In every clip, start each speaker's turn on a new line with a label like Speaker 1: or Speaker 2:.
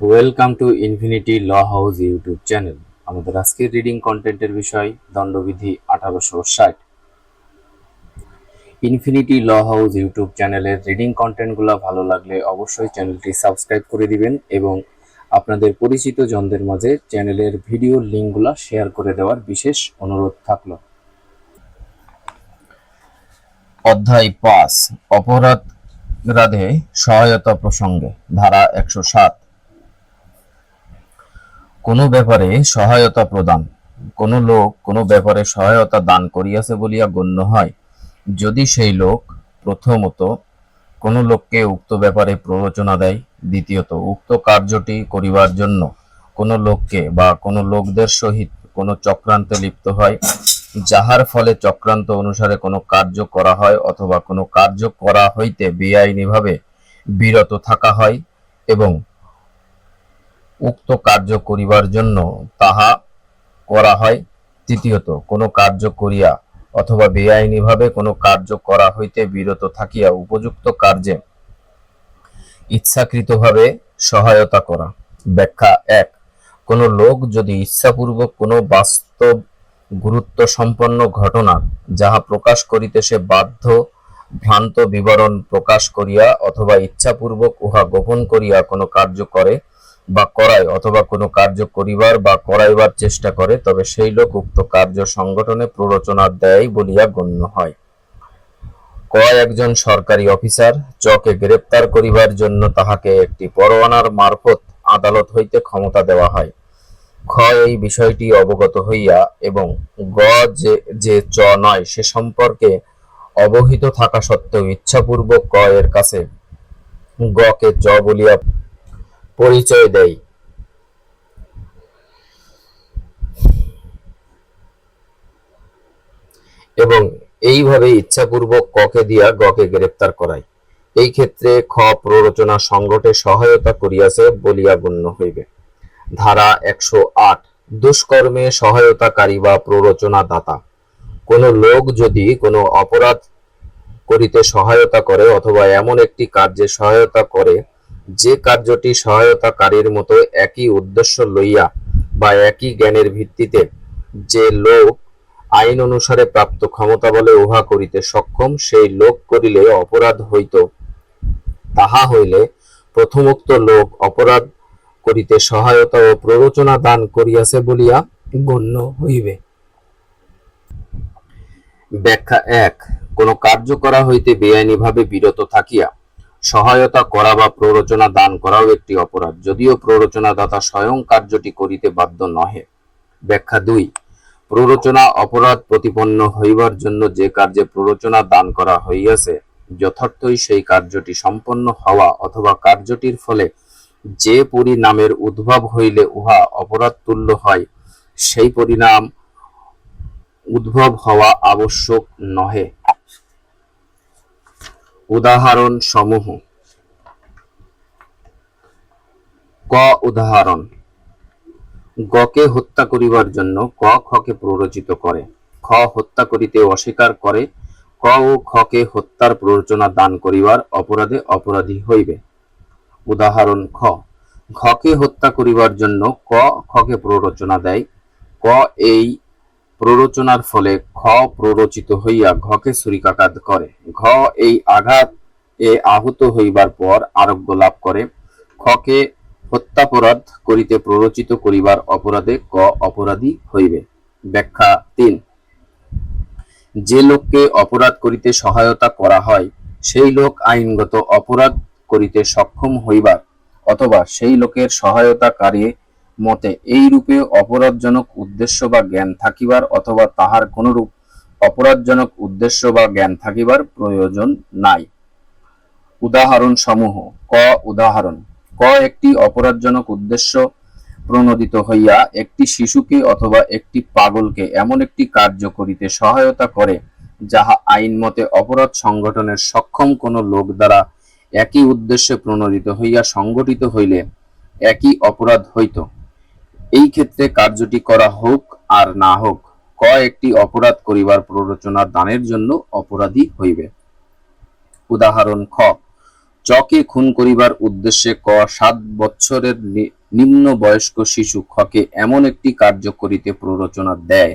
Speaker 1: Welcome to infinity law house YouTube channel আমাদের আজকের reading কন্টেন্টের বিষয় দণ্ডবিধি আঠারোশো ষাট। ইনফিনিটি ল হাউস ইউটিউব চ্যানেলের রিডিং কন্টেন্টগুলো ভালো লাগলে অবশ্যই চ্যানেলটি সাবস্ক্রাইব করে দিবেন এবং আপনাদের পরিচিত জনদের মাঝে চ্যানেলের ভিডিও লিঙ্কগুলো শেয়ার করে দেওয়ার বিশেষ অনুরোধ থাকল। অধ্যায় পাঁচ অপরাধ রাধে সহায়তা প্রসঙ্গে, ধারা একশো সাত কোনো ব্যাপারে সহায়তা প্রদান। কোনো লোক কোনো ব্যাপারে সহায়তা দান করিয়াছে বলিয়া গণ্য হয়। যদি সেই লোক প্রথমত কোনো লোককে উক্ত ব্যাপারে প্ররোচনা দেয়, দ্বিতীয়ত উক্ত কার্যটি করিবার জন্য কোনো লোককে বা কোনো লোকদের সহিত কোনো চক্রান্তে লিপ্ত হয়, যাহার ফলে চক্রান্ত অনুসারে কোনো কার্য করা হয় অথবা কোনো কার্য করা হইতে বেআইনিভাবে বিরত থাকা হয় এবং উক্ত কার্য করিবার জন্য তাহা করা হয়। তৃতীয়ত, কোনো কার্য করিয়া অথবা বেআইনিভাবে কোনো কার্য করা হইতে বিরত থাকিয়া উপযুক্ত কার্যে ইচ্ছাকৃতভাবে সহায়তা করা। ব্যাখ্যা এক, কোনো লোক যদি ইচ্ছাপূর্বক কোনো বাস্তব গুরুত্ব সম্পন্ন ঘটনা যাহা প্রকাশ করিতে সে বাধ্য, ভ্রান্ত বিবরণ প্রকাশ করিয়া অথবা ইচ্ছাপূর্বক উহা গোপন করিয়া কোনো কার্য করে বা করায় অথবা কোনো কার্য করিবার বা করাইবার চেষ্টা করে, তবে সেই লোক উক্ত কার্য সংগঠনে প্ররোচনা দেয় বলিয়া গণ্য হয়। ক একজন সরকারি অফিসার, চকে গ্রেপ্তার করিবার জন্য তাহাকে একটি পরোয়ানার মারফত আদালত হইতে ক্ষমতা দেওয়া হয়। খ, এই বিষয়টি অবগত হইয়া এবং গ, যে যে চ নয় সে সম্পর্কে অবহিত থাকা সত্ত্বেও ইচ্ছাপূর্বক ক এর কাছে গ কে চ বলিয়া পরিচয় দেয়। এবং এইভাবে ইচ্ছাপূর্বক ককে দিয়া গকে গ্রেপ্তার করায়। এই ক্ষেত্রে খ প্ররোচনা সংগঠে সহায়তা করিয়াছে বলিয়া গণ্য হইবে। ধারা একশো আট, দুষ্কর্মে সহায়তাকারী বা প্ররোচনা দাতা কোনো লোক যদি কোনো অপরাধ করিতে সহায়তা করে অথবা এমন একটি কার্যে সহায়তা করে যে কার্যটি সহায়তাকারীর মতো একই উদ্দেশ্য লইয়া বা একই জ্ঞানের ভিত্তিতে যে লোক আইন অনুসারে প্রাপ্ত ক্ষমতা বলে উহা করিতে সক্ষম, সেই লোক করিলে অপরাধ হইত। তাহা হইলে প্রথমোক্ত লোক অপরাধ করিতে সহায়তা ও প্ররোচনা দান করিয়াছে বলিয়া গণ্য হইবে। ব্যাখ্যা এক, কোন কার্য করা হইতে বেআইনিভাবে বিরত থাকিয়া সহায়তা করা বা প্ররোচনা দান করাও একটি অপরাধ, যদিও প্ররোচনা দাতা স্বয়ং কার্যটি করিতে বাধ্য নহে। ব্যাখ্যা দুই, প্ররোচনা অপরাধ প্রতিপন্ন হইবার জন্য যে কার্যে প্ররোচনা দান করা হইয়াছে, যথার্থই সেই কার্যটি সম্পন্ন হওয়া অথবা কার্যটির ফলে যে পরিণামের উদ্ভব হইলে উহা অপরাধ তুল্য হয়, সেই পরিণাম উদ্ভব হওয়া আবশ্যক নহে। উদাহরণ সমূহ। ক উদাহরণ। গকে হত্যা করিবার জন্য ক খকে প্ররোচিত করে। খ হত্যা করিতে অস্বীকার করে, ক ও খকে হত্যার প্ররোচনা দান করিবার অপরাধে অপরাধী হইবে। উদাহরণ খ। ঘকে হত্যা করিবার জন্য ক খকে প্ররোচনা দেয়। ক এই প্ররোচনার ফলে খ প্ররোচিত হইয়া ঘকে ছুরিকাঘাত করে। ঘ এই আঘাত এ আহত হইবার পর আরোগ্য লাভ করে। খকে হত্যাপরাধ করিতে প্ররোচিত করিবার অপরাধে ক অপরাধী হইবে। ব্যাখ্যা তিন। যে লোককে অপরাধ করিতে সহায়তা করা হয়, সেই লোক আইনগত অপরাধ করিতে সক্ষম হইবার, অথবা সেই লোকের সহায়তাকারী মতে এই রূপে অপরাধজনক উদ্দেশ্য বা জ্ঞান থাকিবার অথবা তাহার কোনরূপ অপরাধজনক উদ্দেশ্য বা জ্ঞান থাকিবার প্রয়োজন নাই। উদাহরণ সমূহ ক উদাহরণ, ক একটি অপরাধজনক উদ্দেশ্য প্রণোদিত হইয়া একটি শিশুকে অথবা একটি পাগলকে এমন একটি কার্য করিতে সহায়তা করে, যাহা আইন মতে অপরাধ সংগঠনের সক্ষম কোন লোক দ্বারা একই উদ্দেশ্যে প্রণোদিত হইয়া সংগঠিত হইলে একই অপরাধ হইত। এই ক্ষেত্রে কার্যটি করা হোক আর না হোক, ক একটি অপরাধ করিবার প্ররোচনা দানের জন্য অপরাধী হইবে। উদাহরণ, খ, চকে খুন করিবার উদ্দেশ্যে ক সাত বৎসরের নিম্ন বয়স্ক শিশু খকে এমন একটি কার্য করিতে প্ররোচনা দেয়,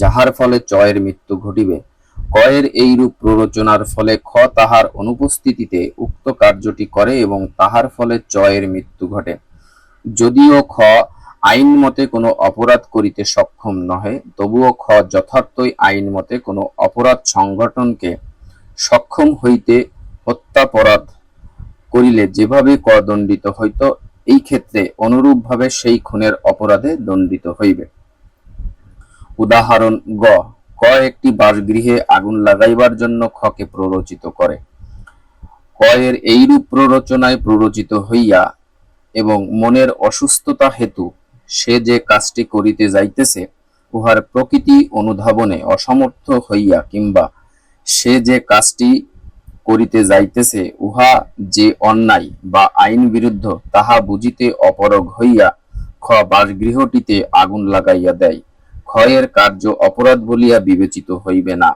Speaker 1: যাহার ফলে চয়ের মৃত্যু ঘটিবে। কয়ের এইরূপ প্ররোচনার ফলে খ তাহার অনুপস্থিতিতে উক্ত কার্যটি করে এবং তাহার ফলে চয়ের মৃত্যু ঘটে। যদিও খ আইন মতে কোনো অপরাধ করিতে সক্ষম নহে, তবুও খ যথার্থই আইন মতে কোনো অপরাধ সংগঠনকে সক্ষম হইতে হত্যাপরাধ করিলে যেভাবে ক দণ্ডিত হইত, এই ক্ষেত্রে অনুরূপভাবে সেই খুনের অপরাধে দণ্ডিত হইবে। উদাহরণ, গ, ক একটি বাসগৃহে আগুন লাগাইবার জন্য খকে প্ররোচিত করে। ক এর এইরূপ প্ররোচনায় প্ররোচিত হইয়া এবং মনের অসুস্থতা হেতু সে যে কাজটি করিতে যাইতেছে, উহার প্রকৃতি অনুধাবনে অসমর্থ হইয়া কিংবা সে যে কাজটি করিতে যাইতেছে, উহা যে অন্যায় বা আইন বিরুদ্ধ, তাহা বুঝিতে অপরগ হইয়া খ বাসগৃহটিতে আগুন লাগাইয়া দেয়। ক্ষয়ের কার্য অপরাধ বলিয়া বিবেচিত হইবে না।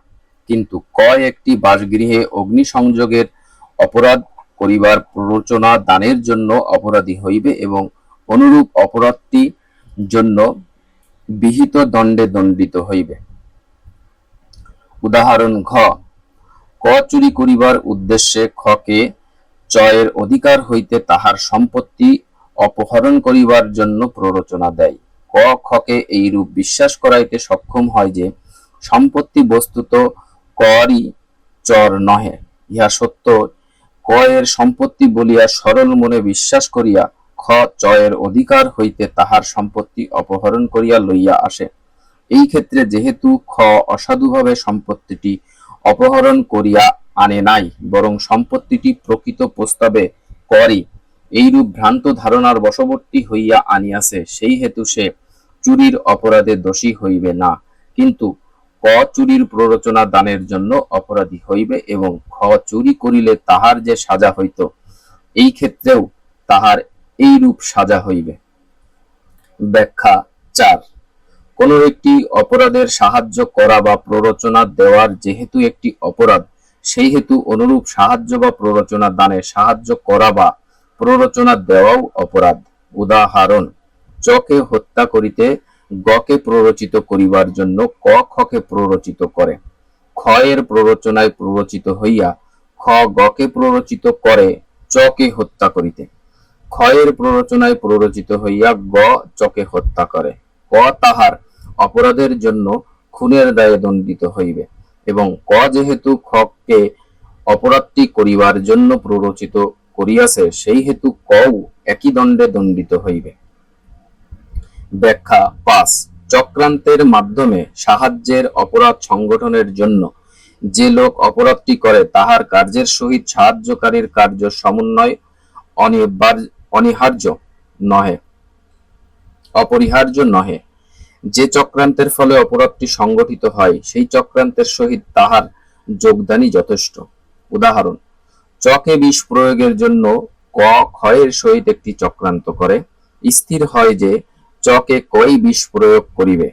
Speaker 1: কিন্তু ক একটি বাসগৃহে অগ্নিসংযোগের অপরাধ করিবার প্ররোচনা দানের জন্য অপরাধী হইবে এবং অনুরূপ অপরাধটি জন্য বিহিত দণ্ডে দণ্ডিত হইবে। উদাহরণ, ঘ, ক চুরি করিবার উদ্দেশ্যে খকে চয়ের অধিকার হইতে তাহার সম্পত্তি অপহরণ করিবার জন্য প্ররোচনা দেয়। ক খকে এইরূপ বিশ্বাস করাইতে সক্ষম হয় যে সম্পত্তি বস্তুত করই চর নহে। ইহা সত্য। ক এর সম্পত্তি বলিয়া সরল মনে বিশ্বাস করিয়া খ চয়ের অধিকার হইতে তাহার সম্পত্তি অপহরণ করিয়া লইয়া আসে। এই ক্ষেত্রে যেহেতু খ অসাধুভাবে সম্পত্তিটি অপহরণ করিয়া আনে নাই, বরং সম্পত্তিটি প্রকৃত প্রস্তাবে করি, এইরূপ ভ্রান্ত ধারণার বশবর্তী হইয়া আনিয়াছে, সেই হেতু সে চুরির অপরাধে দোষী হইবে না। কিন্তু ক চুরির প্ররোচনা দানের জন্য অপরাধী হইবে এবং খ চুরি করিলে তাহার যে সাজা হইত, এই ক্ষেত্রেও তাহার এইরূপ সাজা হইবে। ব্যাখ্যা চার। কোন একটি অপরাধের সাহায্য করা বা প্ররোচনা দেওয়ার যেহেতু একটি অপরাধ, সেই হেতু অনুরূপ সাহায্য বা প্ররোচনা দানে সাহায্য করা বা প্ররোচনা দেওয়াও অপরাধ। উদাহরণ, চকে হত্যা করিতে গকে প্ররোচিত করিবার জন্য ক খকে প্ররোচিত করে। খ এর প্ররোচনায় প্ররোচিত হইয়া খ গকে প্ররোচিত করে চকে হত্যা করিতে। এর প্ররোচনায় প্ররোচিত হইয়া গ চকে হত্যা করে। ক তাহার অপরাধের জন্য খুনের দায়ে দণ্ডিত হইবে এবং ক যেহেতু খকে অপরাধটি করিবার জন্য প্ররোচিত করিয়াছে, সেই হেতু কও একই দণ্ডে দণ্ডিত হইবে। ব্যাখ্যা পাঁচ। চক্রান্তের মাধ্যমে সাহায্যের অপরাধ সংগঠনের জন্য যে লোক অপরাধটি করে, তাহার কার্যের সহিত সাহায্যকারীর কার্য সমন্বয় অনিবার- অনিবার্য নহে। অপরিহার্য নহে। যে চক্রান্তের ফলে অপরাধটি সংগঠিত হয়, সেই চক্রান্তের সহিত তাহার যোগদানই যথেষ্ট। উদাহরণ, চকে বিষ প্রয়োগের জন্য ক ক্ষয়ের সহিত একটি চক্রান্ত করে। স্থির হয় যে, চকে কই বিষ প্রয়োগ করিবে।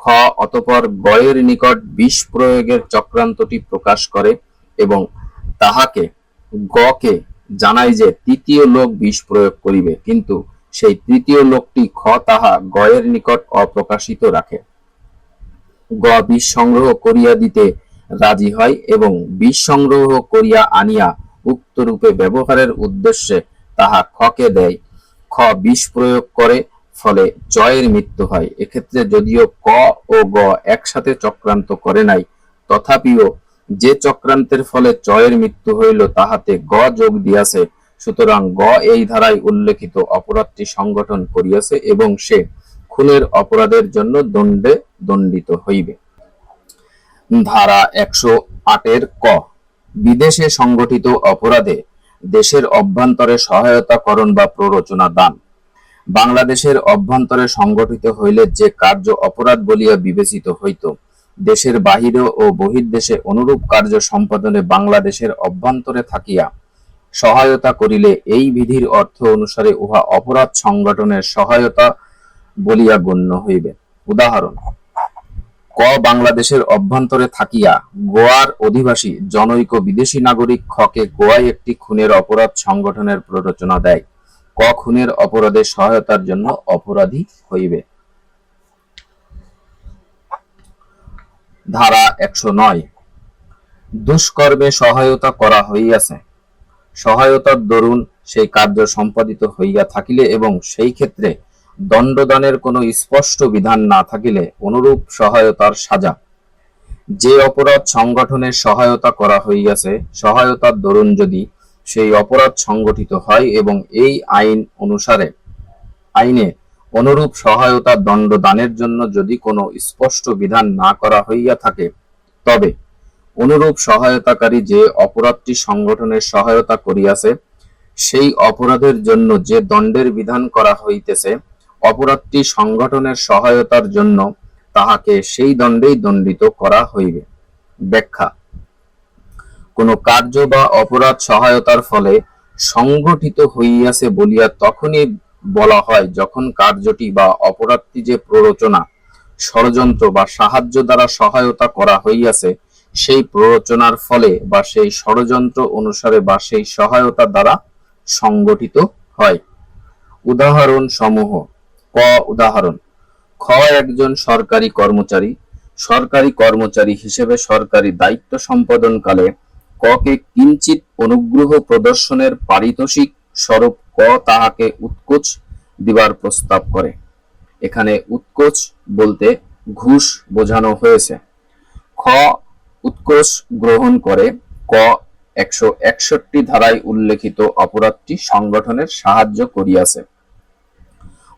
Speaker 1: খ অতপর গয়ের নিকট বিষ প্রয়োগের চক্রান্তটি প্রকাশ করে এবং তাহাকে গকে জানায় যে তৃতীয় লোক বিষ প্রয়োগ করিবে, কিন্তু সেই তৃতীয় লোকটি খ তাহা গয়ের নিকট অপ্রকাশিত রাখে। গ বিষ সংগ্রহ করিয়া দিতে রাজি হয় এবং বিষ সংগ্রহ করিয়া আনিয়া উক্ত রূপে ব্যবহারের উদ্দেশ্যে তাহা খকে দেয়। খ বিষ প্রয়োগ করে, ফলে জয়ের মৃত্যু হয়। এক্ষেত্রে যদিও ক ও গ একসাথে চক্রান্ত করে নাই, তথাপিও যে চক্রান্তের ফলে জয়ের মৃত্যু হইল, তাহাতে গ যোগ দিয়াছে। সুতরাং গ এই ধারায় উল্লেখিত অপরাধটি সংগঠন করিয়াছে এবং সে খুনের অপরাধের জন্য দণ্ডে দণ্ডিত হইবে। ধারা একশো আটের ক, বিদেশে সংগঠিত অপরাধে দেশের অভ্যন্তরে সহায়তাকরণ বা প্ররোচনা দান। বাংলাদেশের অভ্যন্তরে সংগঠিত হইলে যে কার্য অপরাধ বলিয়া বিবেচিত হইত দেশের বাহিরে ও বহির্দেশে অনুরূপ কার্য সম্পাদনে বাংলাদেশের অভ্যন্তরে থাকিয়া সহায়তা করিলে এই বিধির অর্থ অনুসারে উহা অপরাধ সংগঠনের সহায়তা বলিয়া গণ্য হইবে। উদাহরণ, ক, বাংলাদেশের অভ্যন্তরে থাকিয়া গোয়ার অধিবাসী জনৈক বিদেশি নাগরিক খকে গোয়ায় একটি খুনের অপরাধ সংগঠনের প্ররোচনা দেয়। ক, খুনের অপরাধে সহায়তার জন্য অপরাধী হইবে। ধারা একশো নয়। দুষ্কর্মে সহায়তা করা হইয়াছে। সহায়তার দরুন সেই কার্য সম্পাদিত হইয়া থাকিলে এবং সেই ক্ষেত্রে দণ্ডদানের কোনো স্পষ্ট বিধান না থাকিলে অনুরূপ সহায়তার সাজা। যে অপরাধ সংগঠনের সহায়তা করা হইয়াছে, সহায়তার দরুন যদি সেই অপরাধ সংগঠিত হয় এবং এই আইন অনুসারে আইনে অনুরূপ সহায়তা দণ্ডদানের জন্য যদি কোনো স্পষ্ট বিধান না করা হইয়া থাকে, তবে অনুরূপ সহায়তাকারী যে অপরাধটি সংগঠনের সহায়তা করিয়াছে, সেই অপরাধের জন্য যে দণ্ডের বিধান করা হইতেছে, অপরাধটি সংগঠনের সহায়তার জন্য তাহাকে সেই দণ্ডেই দণ্ডিত করা হইবে। ব্যাখ্যা। কোন কার্য বা অপরাধ সহায়তার ফলে সংগঠিত হইয়াছে বলিয়া তখনই বলা হয়, যখন কার্যটি বা অপরাধটি যে প্ররোচনা, ষড়যন্ত্র বা সাহায্য দ্বারা সহায়তা করা হইয়াছে, সেই প্ররোচনার ফলে বা সেই ষড়যন্ত্র অনুসারে বা সেই সহায়তা দ্বারা সংগঠিত হয়। উদাহরণ সমূহ। ক উদাহরণ। খ একজন সরকারি কর্মচারী। সরকারি কর্মচারী হিসেবে সরকারি দায়িত্ব সম্পাদনকালে ককে কিঞ্চিত অনুগ্রহ প্রদর্শনের পারিতোষিক স্বরূপ ক তাহাকে উৎকোচ দিবার প্রস্তাব করে। এখানে উৎকোচ বলতে ঘুষ বোঝানো হয়েছে। খ উৎকোচ গ্রহণ করে, ক একশো একষট্টি ধারায় উল্লেখিত অপরাধটি সংগঠনের সাহায্য করিয়াছে।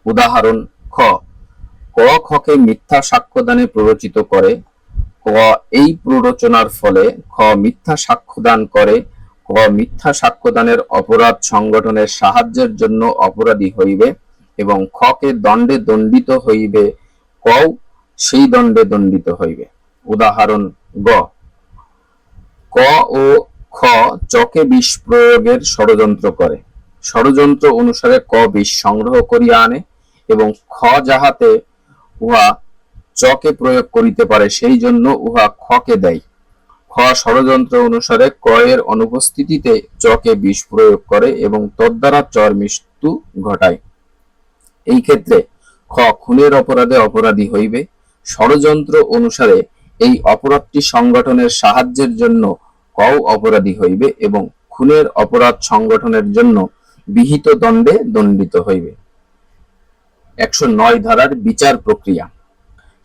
Speaker 1: উদাহরণ, খ, ক খকে মিথ্যা সাক্ষ্যদানে প্ররোচিত করে, ক এই প্ররোচনার ফলে খ মিথ্যা সাক্ষ্যদান করে ক মিথ্যা সাক্ষ্যদানের অপরাধ সংগঠনের সাহায্যের জন্য অপরাধী হইবে এবং খকে দণ্ডে দণ্ডিত হইবে ক সেই দণ্ডে দণ্ডিত হইবে। উদাহরণ, গ। ক ও খ চকে বিষ প্রয়োগের ষড়যন্ত্র করে। ষড়যন্ত্র অনুসারে ক বিষ সংগ্রহ করিয়া আনে এবং খ যাহাতে উহা চকে প্রয়োগ করিতে পারে, সেই জন্য উহা খকে দেয়। খ ষড়যন্ত্র অনুসারে ক এর অনুপস্থিতিতে চকে বিষ প্রয়োগ করে এবং তদ্বারা চর মৃত্যু ঘটায়। এই ক্ষেত্রে খ খুনের অপরাধে অপরাধী হইবে। ষড়যন্ত্র অনুসারে এই অপরাধটি সংগঠনের সাহায্যের জন্য কও অপরাধী হইবে এবং খুনের অপরাধ সংগঠনের জন্য বিহিত দণ্ডে দণ্ডিত হইবে। একশো নয় ধারার বিচার প্রক্রিয়া।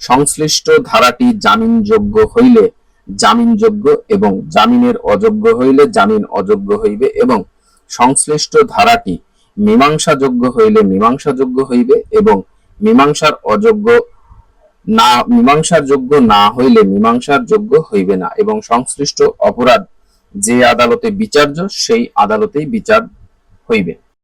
Speaker 1: সংশ্লিষ্ট ধারাটি জামিনযোগ্য হইলে জামিনযোগ্য এবং জামিনের অযোগ্য হইলে জামিন অযোগ্য হইবে এবং সংশ্লিষ্ট ধারাটি মীমাংসাযোগ্য হইলে মীমাংসাযোগ্য হইবে এবং মীমাংসার অযোগ্য না মীমাংসার যোগ্য না হইলে মীমাংসার যোগ্য হইবে না এবং সংশ্লিষ্ট অপরাধ যে আদালতে বিচার্য সেই আদালতেই বিচার হইবে।